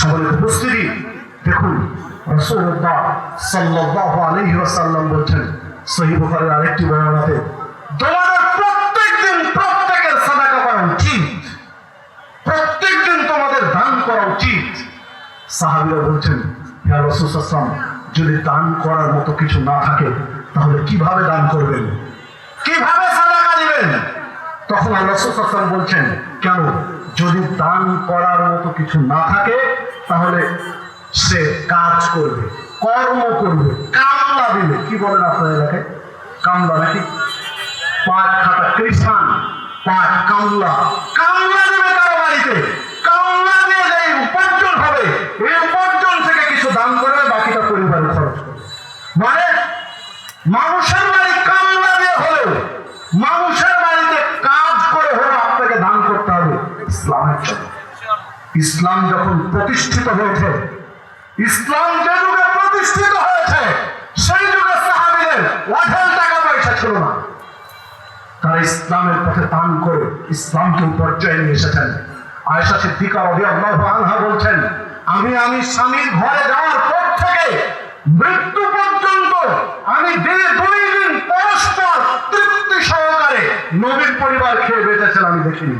সম্মানিত উপস্থিতি দেখুন ওয়াসাল্লাম বলছেন আরেকটি বর্ণনাতে প্রত্যেকের করা উচিত। তোমাদের দান করা উচিত। বলছেন রাসূলুল্লাহ যদি দান করার মতো কিছু না থাকে, তাহলে কীভাবে দান করবেন? কীভাবে সাদাকা দিবেন? তখন আল্লাহ রাসূল বলছেন, কেন? যদি দান করার মতো কিছু না থাকে, তাহলে সে কাজ করবে, কর্ম করবে কামলা দিবে। কি বলেন আপনার এলাকায় কামলা নাকি? পাট খাতা কৃষান পাট কামলা কামলা দেবে কারও বাড়িতে কামলা দিয়ে যে উপার্জন হবে, এই উপার্জন থেকে কিছু দান করবে, বাকিটা পরিবারে খরচ করবে। মানে মানুষের বাড়ি কামলা দিয়ে হলেও, মানুষের বাড়িতে কাজ করে হলেও আপনাকে দান করতে হবে ইসলামের জন্য ইসলাম যখন প্রতিষ্ঠিত হয়েছে, ইসলাম যে যুগে প্রতিষ্ঠিত হয়েছে, সেই যুগে সাহাবিদের অঢেল টাকা পয়সা ছিল না। তারা ইসলামের পথে দান করে ইসলামকে পর্যায়ে নিয়ে এসেছেন। আয়েশা সিদ্দিকা রাদিয়াল্লাহু আনহা বলছেন, আমি আমি স্বামীর ঘরে যাওয়ার পর থেকে মৃত্যু পর্যন্ত আমি দিনে দুই দিন পরস্পর তৃপ্তি সহকারে নবীর পরিবার খেয়ে বেঁচেছেন আমি দেখিনি।